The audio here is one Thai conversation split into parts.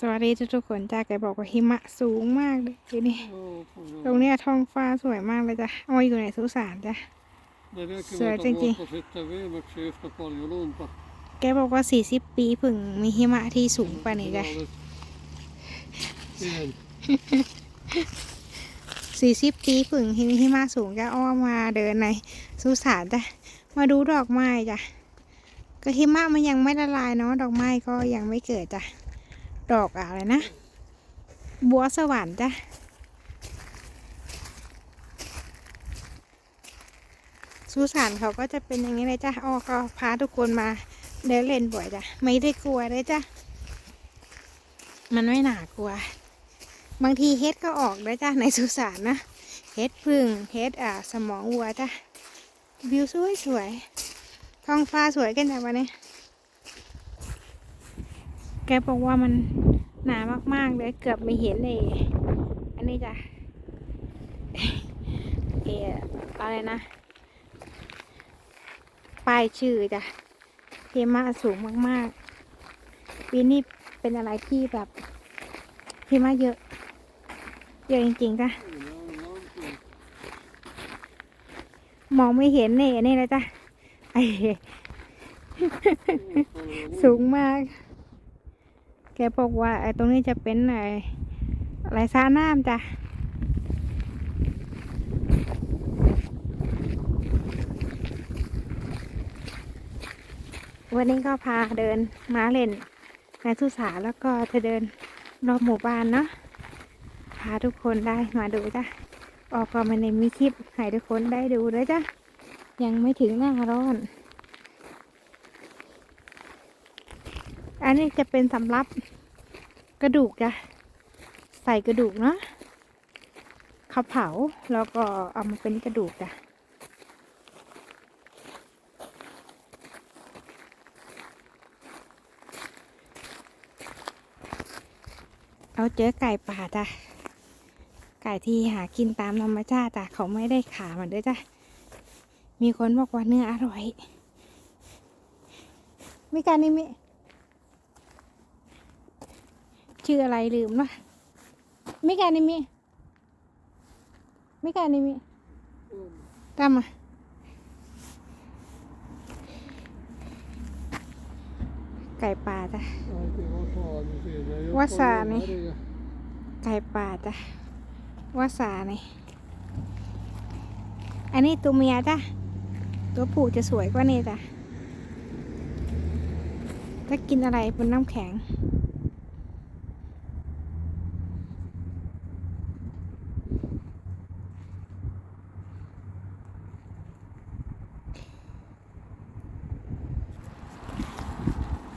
สวัสดีทุกๆคนจ้าแกบอกว่าหิมะสูงมากเลยทีนี้ Ja, ตรงเนี้ยท้องฟ้าสวยมากเลยจ้ะเอามาอยู่ในสุสานจ้ะ Det räcker Så med jag att tänker- åka och sitta vid med efter paljolunta. แกบอกว่า40ปีเพิ่งมีหิมะที่สูงกว่านี้จ้ะ Igen. 40ปีเพิ่งมีหิมะสูงจ้ะอ้อมมาเดินในสุสานจ้ะมาดูดอกไม้จ้ะก็หิมะมันยังไม่ละลายเนาะดอกไม้ก็ยังไม่เกิดจ้ะ ดอกอะไรนะ บัวสวรรค์จ้ะสุสานเขาก็จะเป็นอย่างนี้เลยจ้ะอ้อก็พาทุกคนมาเดินเล่นบ่อยจ้ะ ไม่ได้กลัวเลยจ้ะ มันไม่หนากลัว บางทีเฮ็ดก็ออกด้วยจ้ะในสุสานนะ เฮ็ดพึ่งเฮ็ดอ่าสมองวัวจ้ะ วิวสวยสวยๆท้องฟ้าสวยกันจ้ะวันนี้ กบอกว่ามันหนามากๆเลยเกือบไม่เห็นเลยอันนี้จ้ะเอออะไรนะ ป้ายชื่อจ้ะเทมาสูงมากๆปีนี้เป็นอะไรที่แบบเทมาเยอะ เยอะจริงๆจ้ะมองไม่เห็นเนี่ยนี่เลยจ้ะไอสูงมาก แกบอกว่าไอ้ตรงนี้จะเป็นไอ้อะไรซ่าน้ำจ้ะวันนี้ก็พาเดินมาเล่นในสุสาแล้วก็จะเดินรอบหมู่บ้านเนาะพาทุกคนได้มาดูจ้ะออกก็มาในมีคลิปให้ทุกคนได้ดูเลยจ้ะยังไม่ถึงหน้าร้อน อันนี้จะเป็นสำหรับกระดูกจ้ะใส่กระดูกเนาะเขาเผาแล้วก็เอามาเป็นกระดูกจ้ะเอาเจอไก่ป่าจ้ะไก่ที่หากินตามธรรมชาติจ้ะเขาไม่ได้ขามันด้วยจ้ะมีคนบอกว่าเนื้ออร่อยม่การนี่มิ ชื่ออะไรลืมนะไม่การนี่มิไม่การนี่มิตามมาไก่ป่าจ้ะ Äiti osaa, niin siinä ei ole Wasaani. paljon väliä. ไก่ป่าจ้ะว่าสานี่อันนี้ตัวเมียจ้ะตัวผู้จะสวยกว่านี่จ้ะถ้ากินอะไรบนน้ำแข็ง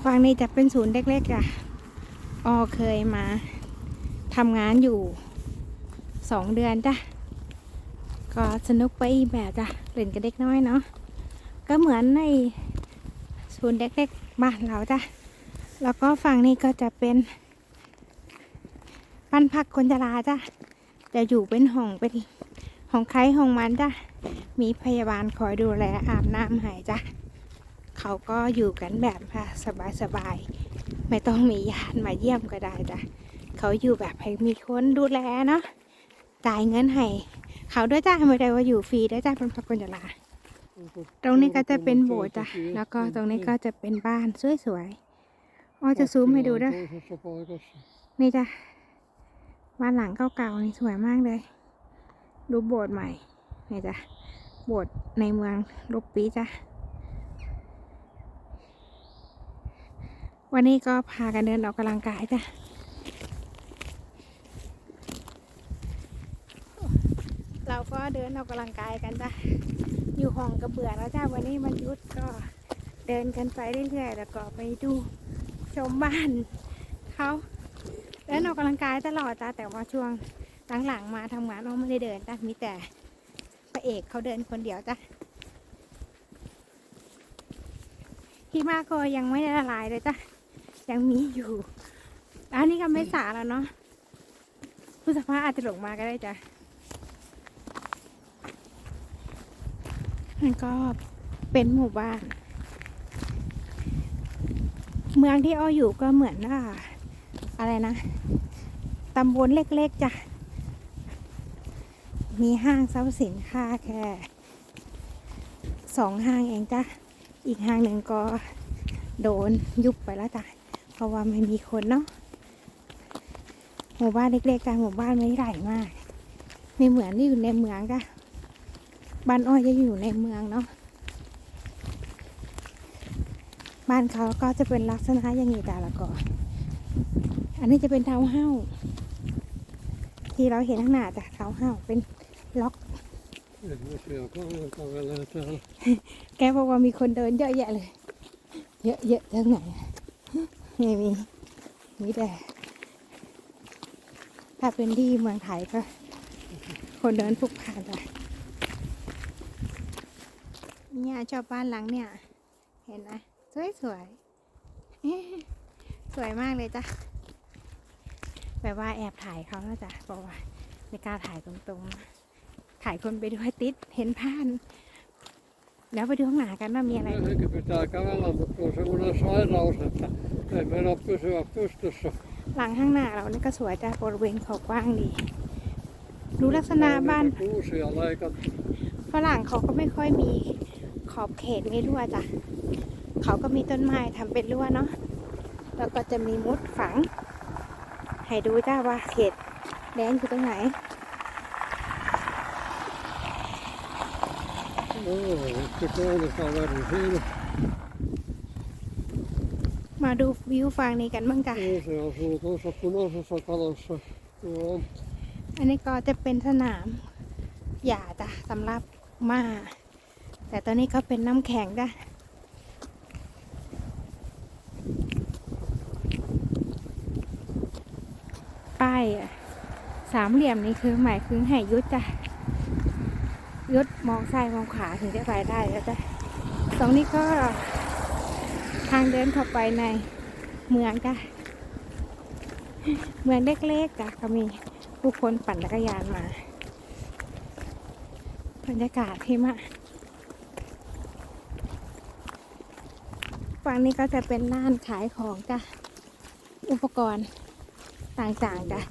ฝั่งนี้จะเป็นศูนย์เล็กๆจ้ะออเคยมาทำงานอยู่สองเดือนจ้ะก็สนุกไปอีกแบบจ้ะเล่นกับเด็กน้อยเนาะก็เหมือนในศูนย์เด็กๆบ้านเราจ้ะแล้วก็ฝั่งนี้ก็จะเป็นบ้านพักคนชราจ้ะจะอยู่เป็นห้องเป็นห้องใครห้องมันจ้ะมีพยาบาลคอยดูแลอาบน้ำให้จ้ะ เขาก็อยู่กันแบบค่ะสบายๆไม่ต้องมีญาติมาเยี่ยมก็ได้จ้ะเขาอยู่แบบให้มีคนดูแลเนาะจ่ายเงินให้เขาด้วยจ้ะไม่ได้ว่าอยู่ฟรีด้วยจ้ะเป็นพักคนจะลา Onko ตรงนี้ก็จะเป็นโบสถ์จ้ะ työntekijät แล้วก็ตรงนี้ niin ก็จะเป็นบ้านสวยๆอ๋อจะซูมให้ดูด้วย toisessa paikassa. นี่จ้ะบ้านหลังเก่าๆนี่สวยมากเลย ดูโบสถ์ใหม่นี่จ้ะโบสถ์ในเมืองลบปีจ้ะ วันนี้ก็พากันเดินออกกำลังกายจ้ะเราก็เดินออกกำลังกายกันจ้ะอยู่ห้องก็เบื่อแล้วจ้ะวันนี้มันยุดก็เดินกันไปเรื่อยๆแล้วก็ไปดูชมบ้านเขาเดินออกกำลังกายตลอดจ้ะแต่ว่าช่วงหลังๆมาทำงานเราไม่ได้เดินจ้ะมีแต่พระเอกเขาเดินคนเดียวจ้ะที่มาก็ยังไม่ได้ละลายเลยจ้ะ ยังมีอยู่ อันนี้ก็ไม่สาแล้วเนาะผู้สภาอาจจะหลงมาก็ได้จ้ะมันก็เป็นหมู่บ้าน เมืองที่อ้ออยู่ก็เหมือนว่าอะไรนะ ตำบลเล็กๆจ้ะ มีห้างทรัพย์สินค้าแค่สองห้างเองจ้ะ อีกห้างหนึ่งก็โดนยุบไปแล้วจ้ะ เพราะว่าไม่มีคนเนาะหมู่บ้านเล็กๆจ้ะหมู่บ้านไม่ใหญ่มากไม่เหมือนที่อยู่ในเมืองจ้ะบ้านอ้อยจะอยู่ในเมืองเนาะบ้านเขาก็จะเป็นลักษณะอย่างนี้แต่ละก่อนอันนี้จะเป็นทาวน์เฮ้าส์ที่เราเห็นข้างหน้าจ้ะทาวน์เฮ้าส์เป็นล็อก Ihmisiä kävelee täällä. แกบอกว่ามีคนเดินเยอะแยะเลย เยอะเยอะทั้งไหนอะ ไม่มีมีแต่ถ้าเป็นที่เมืองไทยก็ คนเดินพลุกพล่านไปเนี่ยชอบบ้านหลังเนี่ย เห็นไหมสวยสวยสวยมากเลยจ้ะแบบว่าแอบถ่ายเขาแล้วจ้ะบอกว่าไม่กล้าถ่ายตรงๆ ถ่ายคนไปด้วยติดเห็นผ่านเดี๋ยวไปดูข้างหน้ากันว่ามีอะไร หลังข้างหน้าเรานี่ก็สวยจ้ะบริเวณเขากว้างดีดูลักษณะบ้าน Niitä Kuusia leikattu. ฝรั่งเขาก็ไม่ค่อยมีขอบเขตมีรั้วจ้ะเขาก็มีต้นไม้ทำเป็นรั้วเนาะแล้วก็จะมีมุดฝัง ให้ดูจ้าว่าเขตแดนอยู่ตรงไหน Joo, yksi koulukaveri siinä. มาดูวิวฝั่งนี้กันบ้างจ้ะ Joo, se asuu tuossa punaisessa talossa. Joo. อันนี้ก็จะเป็นสนามหญ้าจ้ะสำหรับม้าแต่ตอนนี้ก็เป็นน้ำแข็งจ้ะป้ายอะสามเหลี่ยมนี่คือหมายคือให้ยุดจ้ะยุดมองซ้ายมองขวาถึงจะไปได้แล้วจ้ะตรงนี้ก็ ทางเดินเข้าไปในเมืองจ้ะเมืองเล็กๆจ้ะก็มีผู้คนปั่นจักรยานมาบรรยากาศที่มากฝั่งนี้ก็จะเป็นร้านขายของจ้ะอุปกรณ์ต่างๆจ้ะ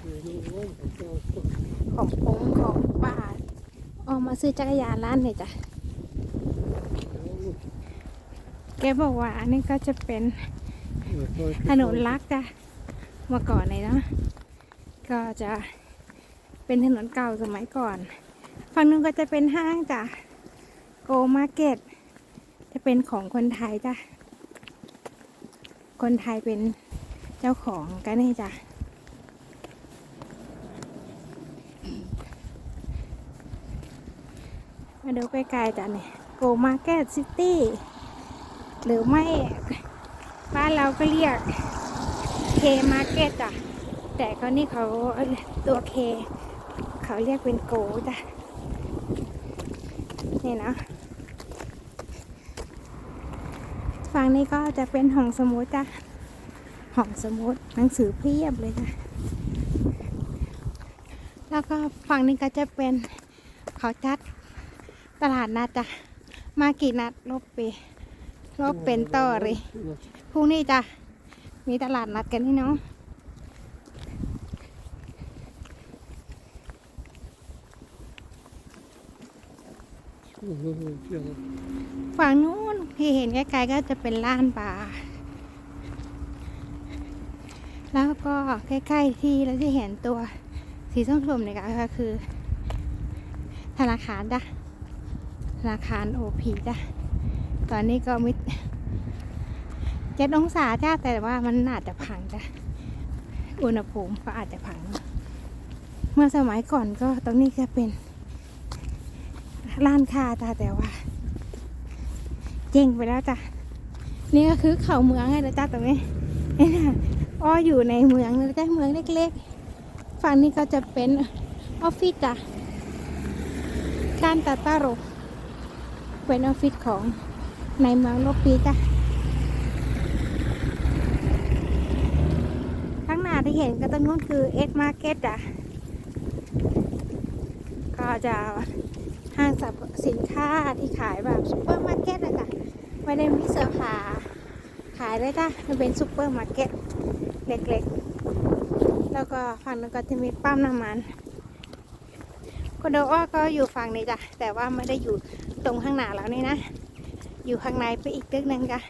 ของปงของป้าออกมาซื้อจักรยานร้านเนี่ยจ้ะ แกบอกว่าอันนี้ก็จะเป็นถนนลักจ้ะเมื่อก่อนเลยเนาะก็จะเป็นถนนเก่าสมัยก่อน ฝั่งนู้นก็จะเป็นห้างจ้ะโกมาร์เก็ตจะเป็นของคนไทยจ้ะ คนไทยเป็นเจ้าของกันนี่จ้ะมาดูใกล้ๆจ้ะเนี่ยโกมาร์เก็ตซิตี้ หรือไม่บ้านเราก็เรียกเคมาร์เก็ตจ้ะแต่ก็นี่เขาตัวเคเขาเรียกเป็นโกจ้ะนี่นะฝั่งนี้ก็จะเป็นห้องสมุดจ้ะห้องสมุดหนังสือเพียบเลยจ้ะแล้วก็ฝั่งนี้ก็จะเป็นเขาจัดตลาดนัดจ้ะมากี่นัดลบไป ลบเป็นต่อเลยพรุ่งนี้จ้ะมีตลาดนัดกันนี่เนาะฝั่งนู้นที่เห็นไกลๆก็จะเป็นร้านปลาแล้วก็ใกล้ๆที่เราจะเห็นตัวสีส้มๆเนี่ยก็คือ ธนาคารจ้ะธนาคารโอพีจ้ะ ตอนนี้ก็มิดเจ็ดองศาจ้าแต่ว่ามันอาจจะพังจ้ะอุณหภูมิก็อาจจะพัง เมื่อสมัยก่อนก็ตรงนี้จะเป็นร้านค้าจ้ะแต่ว่า เจ๊งไปแล้วจ้ะนี่ก็คือเขาเมืองไงนะจ้ะตรงนี้อ้ออยู่ในเมืองนะจ้ะเมืองเล็กๆฝั่งนี้ก็จะเป็นออฟฟิศจ้ะการตาตาโรเป็นออฟฟิศของ ในเมืองโลปีจ้ะข้างหน้าที่เห็นก็ตรงนู้นคือเอ็กมาร์เก็ตจ้ะก็จะห้างสรรพสินค้าที่ขายแบบซุปเปอร์มาร์เก็ตนะจ๊ะไม่ได้มีเสื้อผ้าขายเลยจ้ะมันเป็นซุปเปอร์มาร์เก็ตเล็กๆ แล้วก็ฝั่งนั้นก็จะมีปั๊มน้ำมันคอนโดอ้อก็อยู่ฝั่งนี้จ้ะแต่ว่าไม่ได้อยู่ตรงข้างหน้าแล้วนี่นะ อยู่ข้างในไปอีกตึกหนึงจ้ะ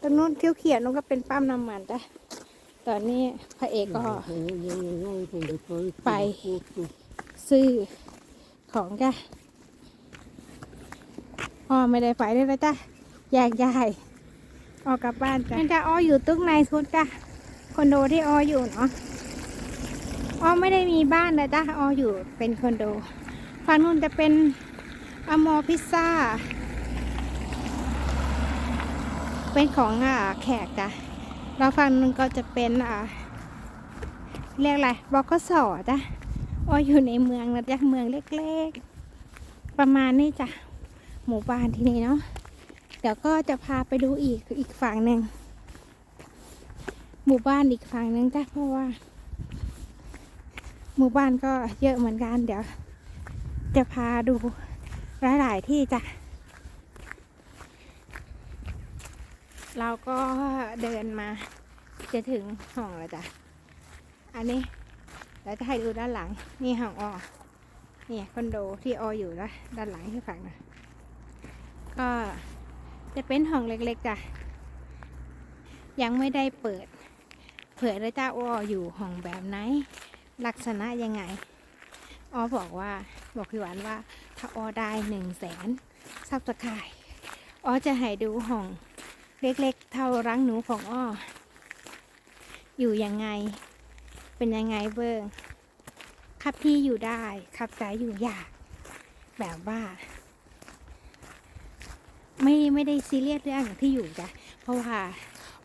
ตรงนู้นเที่ยวเขียวนู้นก็เป็นปั๊มน้ำมันจ้ะตอนนี้พระเอกก็ไปซื้อของจ้ะอ้อไม่ได้ไปด้วยนะจ้ะแยกย้ายออกกลับบ้านจ้ะนั่นจ้ะอ้ออยู่ตึกในสุดจ้ะคอนโดที่อ้ออยู่เนาะ อ้อไม่ได้มีบ้านนะจ้ะอ้ออยู่เป็นคอนโดฝั่งนู้นจะเป็นอมอพิซซ่า เป็นของอ่าแขกจ้ะแล้วฝั่งนู้นก็จะเป็นอ่าเรียกอะไรบอกสอจ้ะอ้ออยู่ในเมืองนะจ๊ะเมืองเล็กๆ ประมาณนี้จ้ะหมู่บ้านที่นี่เนาะเดี๋ยวก็จะพาไปดูอีกอีกฝั่งหนึ่งหมู่บ้านอีกฝั่งหนึ่งจ้ะเพราะว่า หมู่บ้านก็เยอะเหมือนกัน เดี๋ยว จะพาดูหลาย ๆ ที่จ้ะ เราก็เดินมาจะถึงห้องแล้วจ้ะ อันนี้แล้วจะให้ดูด้านหลัง นี่ห้องออนี่คอนโดที่อออยู่นะด้านหลังให้ฟังนะก็จะเป็นห้องเล็กๆจ้ะ ยังไม่ได้เปิด เผยแล้จ้าอออยู่ห้องแบบไหน ลักษณะยังไงออบอกว่าบอกพี่หวานว่า ถ้าออได้หนึ่งแสนซับสกายออจะให้ดูห้องเล็กๆ เท่ารังหนูของอ้อ อยู่ยังไง เป็นยังไงเบิ้งขับที่อยู่ได้ขับใจอยู่ยาก แบบว่า ไม่ไม่ได้ซีเรียสเรื่องที่อยู่จ้ะเพราะว่า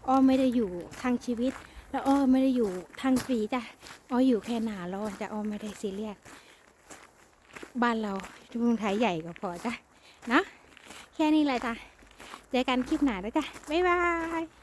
อ้อไม่ได้อยู่ทางชีวิต แล้วอ้อไม่ได้อยู่ทางปีจ้ะ อ้ออยู่แค่หนาร้อนจะอ้อไม่ได้ซีเรียสบ้านเราเมืองไทยใหญ่ก็พอจ้ะเนะแค่นี้แหละจ้ะเจอกันคลิปหน้าแล้วจ้ะบ๊ายบาย